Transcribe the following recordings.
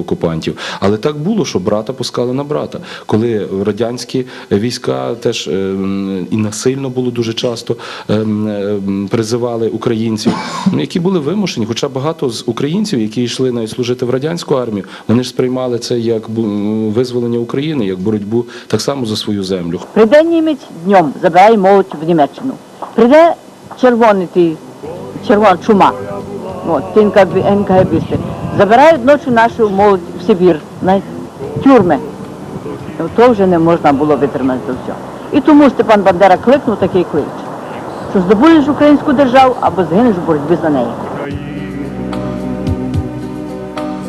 окупантів. Але так було, що брата пускали на брата. Коли радянські війська теж е, і насильно було дуже часто е, е, призивали українців, ну, які були вимушені. Хоча багато з українців, які йшли навіть служити в радянську армію, вони ж сприймали це як визволення України, як боротьбу так само за свою землю. Прийде німець днем, забирає молодь в Німеччину. Прийде червоний червона чума, от, ті НКГБісти. Забирають ночі нашу молодь в Сибір, на тюрми. Ну, То вже не можна було витримати це все. І тому Степан Бандера кликнув такий клич, що здобудеш українську державу або згинеш в боротьбі за неї.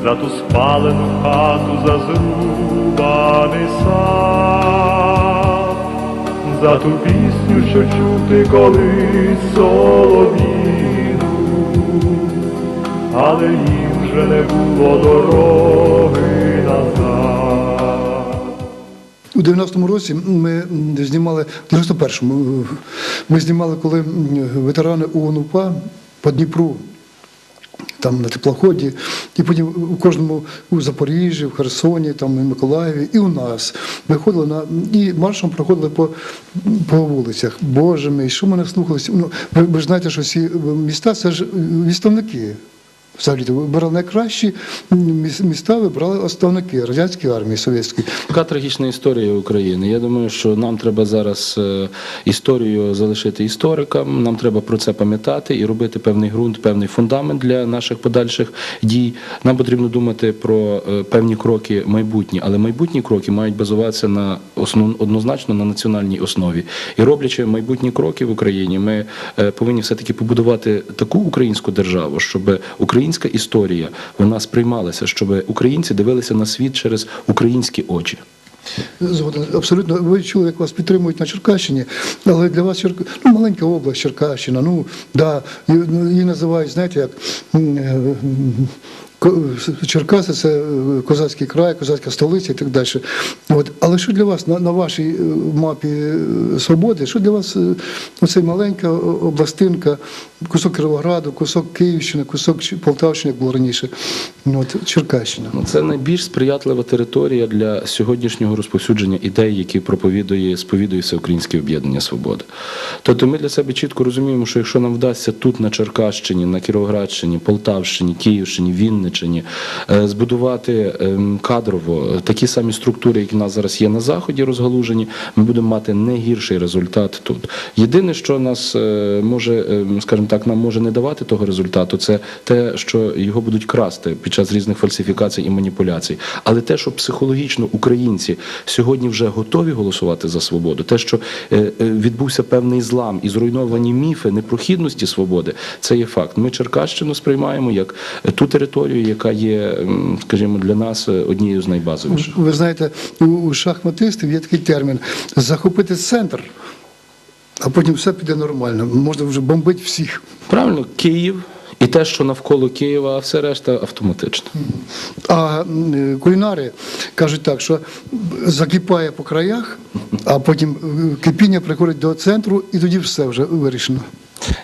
За ту спалену хату, за зрубаний сад, за ту пісню, що чути колись соловіну, але їм вже не було дороги назад. У 90-му році ми знімали, в 91-му, е, ми знімали, коли ветерани ООН-УПА по Дніпру, там на теплоході, і потім у кожному у Запоріжжі, в Херсоні, там, і Миколаєві, і у нас. Виходили на і маршем проходили по, по вулицях. Боже мій, що ми не слухалися? Ну, ви, ви ж знаєте, що всі міста це ж е, відставники. Взагалі, вибирали найкращі міста, вибрали оставники радянської армії совєтської. Така трагічна історія України. Я думаю, що нам треба зараз е, історію залишити історикам. Нам треба про це пам'ятати і робити певний ґрунт, певний фундамент для наших подальших дій. Нам потрібно думати про е, певні кроки майбутні, але майбутні кроки мають базуватися на основ, однозначно на національній основі. І роблячи майбутні кроки в Україні, ми е, повинні все таки побудувати таку українську державу, щоб українська історія вона сприймалася, щоб українці дивилися на світ через українські очі. Згоден, абсолютно. Ви чули, як вас підтримують на Черкащині, але для вас Черк... ну, маленька область Черкащина. Ну да, її, називають, знаєте, як е, Черкаси це е, козацький край, козацька столиця і так далі. От. Але що для вас на, на вашій е, мапі е, свободи, що для вас оця маленька областинка, кусок Кіровограду, кусок Київщини, кусок Полтавщини, як було раніше, от, Черкащина? Ну, Це найбільш сприятлива територія для сьогоднішнього розповсюдження ідей, які проповідує, сповідує Всеукраїнське об'єднання свободи. Тобто ми для себе чітко розуміємо, що якщо нам вдасться тут, на Черкащині, на Кіровоградщині, Полтавщині, Київщині, Вінниччині е, збудувати ем, кадрово такі самі структури, які в нас зараз є на заході, розгалужені, ми будемо мати не гірший результат тут. Єдине, що нас е, може, ем, скажімо так, нам може не давати того результату, це те, що його будуть красти під час різних фальсифікацій і маніпуляцій. Але те, що психологічно українці сьогодні вже готові голосувати за свободу, те, що е, е, відбувся певний злам і зруйновані міфи непрохідності свободи, це є факт. Ми Черкащину сприймаємо як е, ту територію, яка є, скажімо, для нас е, однією з найбазовіших. Ви знаєте, у, шахматистів є такий термін захопити центр, а потім все піде нормально. Можна вже бомбити всіх. Правильно, Київ і те, що навколо Києва, а все решта автоматично. А е, кулінари кажуть так, що закипає по краях, а потім е, кипіння приходить до центру, і тоді все вже вирішено.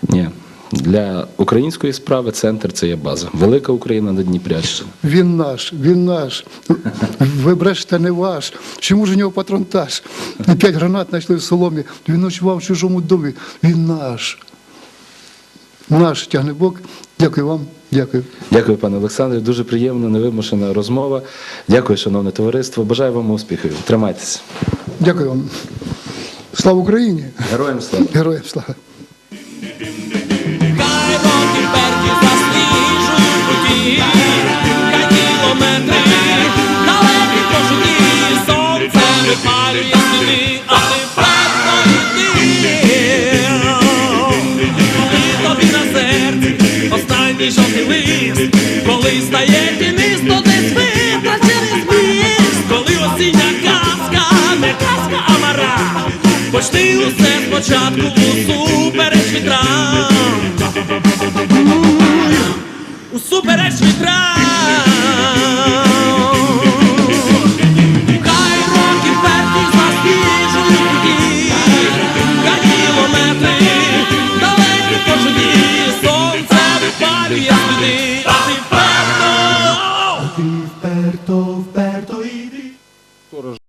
Ні. Для української справи центр це є база. Велика Україна на Дніпрянщині. Він наш, він наш. Ви брешете не ваш. Чому ж у нього патронтаж? П'ять гранат знайшли в соломі. Він ночував в чужому домі. Він наш. Наш тягнебок. Дякую вам. Дякую. Дякую, пане Олександре. Дуже приємна, невимушена розмова. Дякую, шановне товариство. Бажаю вам успіхів. Тримайтеся. Дякую вам. Слава Україні! Героям слава! Героям слава! Хай кілометри далекі пошуки, сонце випалює сліди, а ти певно йди. Коли тобі на серці останній жовтий лист, коли стає тінисто десь витрачений зміст, коли осіння казка, не казка, а мара, почни усе спочатку усупереч вітрам. o super extra vitral.